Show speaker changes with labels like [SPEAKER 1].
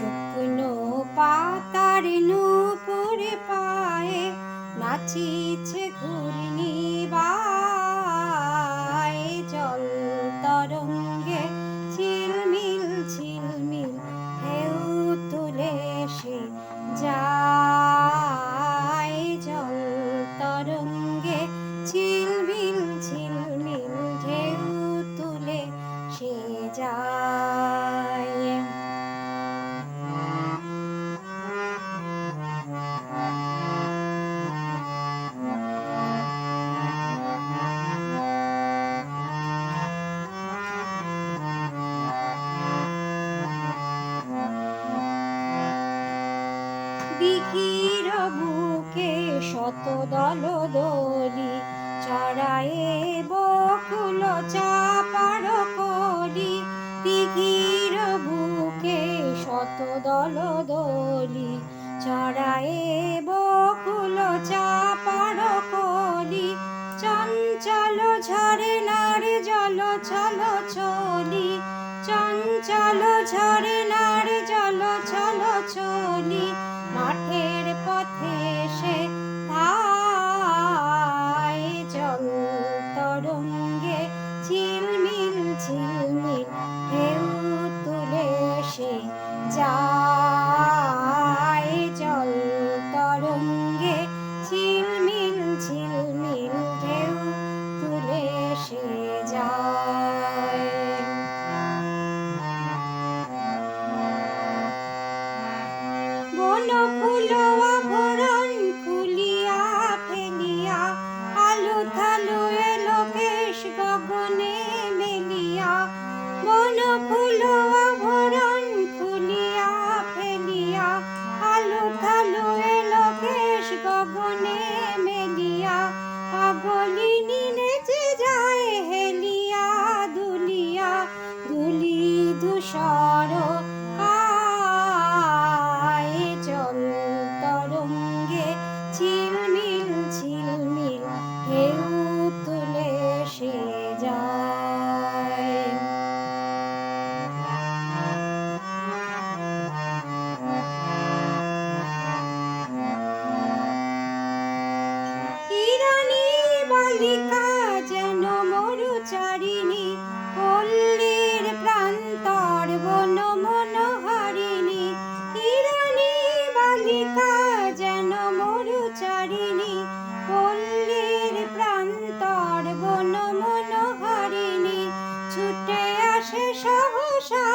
[SPEAKER 1] শুকনো পাতার নুপুরে পায়ে নাচিছে ঘূর্ণি বায়। জল তরঙ্গে ঝিলমিল ঝিলমিল ঢেউ তুলে সে যায়। জল তরঙ্গে ঝিলমিল ঝিলমিল ঢেউ তুলে সে যায়। দিঘির বুকে শত দল দলি চড়ায়ে বকুল চাপার কলি দিঘির বুকে শত দল দলি চড়ায়ে বকুল চাপার কলি, চঞ্চল ঝরে নারে জল চল চলি চঞ্চল ঝরে নারে জল চল চলি ফুল আভরণ খুলিয়া ফেলিয়া আলো থালো এলো কেশ গগনে মেলিয়া। বন ফুল আভরণ খুলিয়া ফেলিয়া আলো থালো এলো কেশ গগনে মেলিয়া। পাগলিনী নেচে যায় হেলিয়া দুলিয়া, দুলি ধূসর কালিকা যেন মরুচারিণী, পল্লীর প্রান্তর বন মনোহারিণী। হিরণী বালিকা যেন মরুচারিণী, পল্লীর প্রান্তর বন মনোহারিণী। ছুটে আসে সহসা